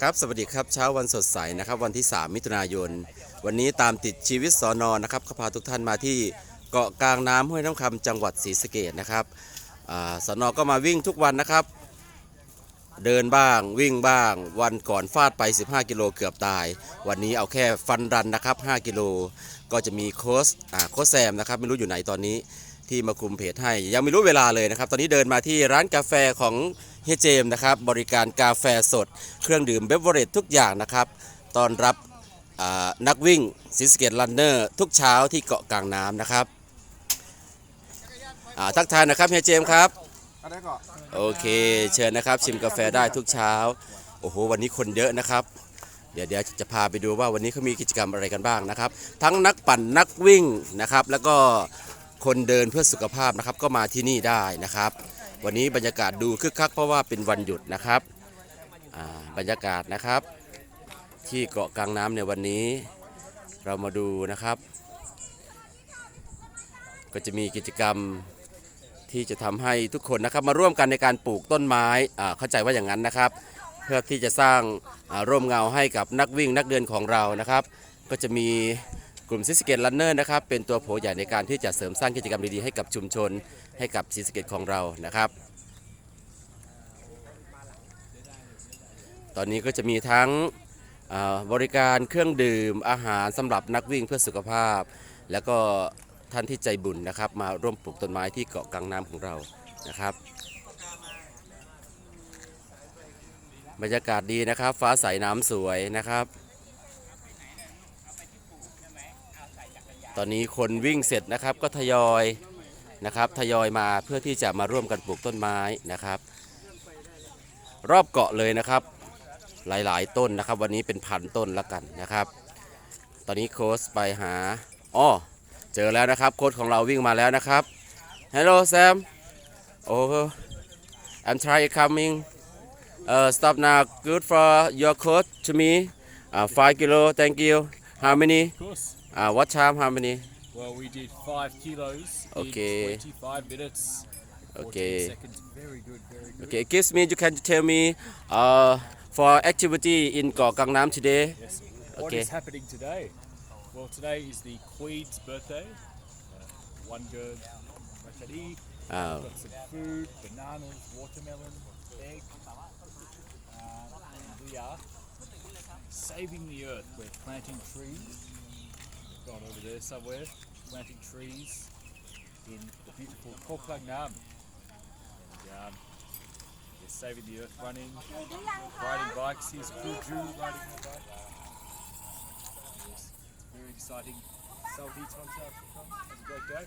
ครับสวัสดีครับเช้าวันสดใสนะครับวันที่ 3 มิถุนายน วันนี้ตามติดชีวิตสอนอนะครับก็พาทุกท่านมาที่เกาะกลางน้ำห้วยน้ำคำจังหวัดศรีสะเกดนะครับอ่าสอนอก็มาวิ่งทุกวันนะครับ เดินบ้างวิ่งบ้าง วันก่อนฟาดไป 15 กิโลเกือบตาย วันนี้เอาแค่ฟันรันนะครับ 5 กิโลก็จะมีโค้ชอ่าโค้ชแซมนะครับไม่รู้อยู่ไหนตอนนี้ที่มาคุมเพจให้ ยังไม่รู้เวลาเลยนะครับ ตอนนี้เดินมาที่ร้านกาแฟของ เฮยเจมส์นะครับบริการกาแฟสด เครื่องดื่มเบเวอร์เรจทุกอย่างนะครับตอนรับนักวิ่งซิสเกตลันเนอร์ทุกเช้าที่เกาะกลางน้ำนะครับทักทายนะครับเฮียเจมส์ครับโอเคเชิญนะครับ ชิมกาแฟได้ทุกเช้า โอ้โห วันนี้คนเยอะนะครับ เดี๋ยวเดี๋ยวจะพาไปดูว่าวันนี้เขามีกิจกรรมอะไรกันบ้างนะครับ ทั้งนักปั่นนักวิ่งนะครับ แล้วก็คนเดินเพื่อสุขภาพนะครับ ก็มาที่นี่ได้นะครับ วันนี้บรรยากาศดูคึกคักเพราะว่าเป็นวันหยุดนะครับบรรยากาศนะครับ ที่เกาะกลางน้ำในวันนี้ เรามาดูนะครับ ก็จะมีกิจกรรมที่จะทำให้ทุกคนนะครับมาร่วมกันในการปลูกต้นไม้เข้าใจว่าอย่างนั้นนะครับ เพื่อที่จะสร้างร่มเงาให้กับนักวิ่งนักเดินของเรานะครับ ก็จะมี ลุ่มซิสเกตลันเนอร์นะครับเป็นตัวโผใหญ่ในการที่จะเสริมสร้างกิจกรรมดีๆให้กับชุมชนให้กับซิสเกตของเรานะครับ ตอนนี้ก็จะมีทั้งบริการเครื่องดื่มอาหารสำหรับนักวิ่งเพื่อสุขภาพ แล้วก็ท่านที่ใจบุญนะครับ มาร่วมปลูกต้นไม้ที่เกาะกลางน้ำของเรานะครับ บรรยากาศดีนะครับ ฟ้าใสน้ำสวยนะครับ ตอนนี้คนวิ่งเสร็จนะครับก็ทยอยนะครับทยอยมาเพื่อที่จะมาร่วมกันปลูกต้นไม้นะครับ รอบเกาะเลยนะครับหลายๆ ต้นนะครับ วันนี้เป็นพันต้นแล้วกันนะครับ ตอนนี้โค้ชไปหาอ้อเจอแล้วนะครับโค้ชของเราวิ่งมาแล้วนะครับ Hello Sam Oh I'm trying coming uh, stop now good for your coach to me uh, 5 kilo thank you how many course. Uh, what time how many Well, we did five kilos Okay. in 25 minutes. Okay. 14 seconds. Very good, very good. okay excuse me you can tell me uh, for activity in Got Gangnam today Yes. What Okay. is happening today? Well, today is the Queen's birthday. Uh, one good rachari. uh, Got some food, bananas, watermelon, egg. Uh, and we are saving the earth. We're planting trees. Gone over there somewhere. Planting trees in the beautiful Koh Phangan Nam. And, um, we're saving the earth running, riding bikes. Here's Kuju riding her bike. Yes, very exciting. He Tom Have a great day.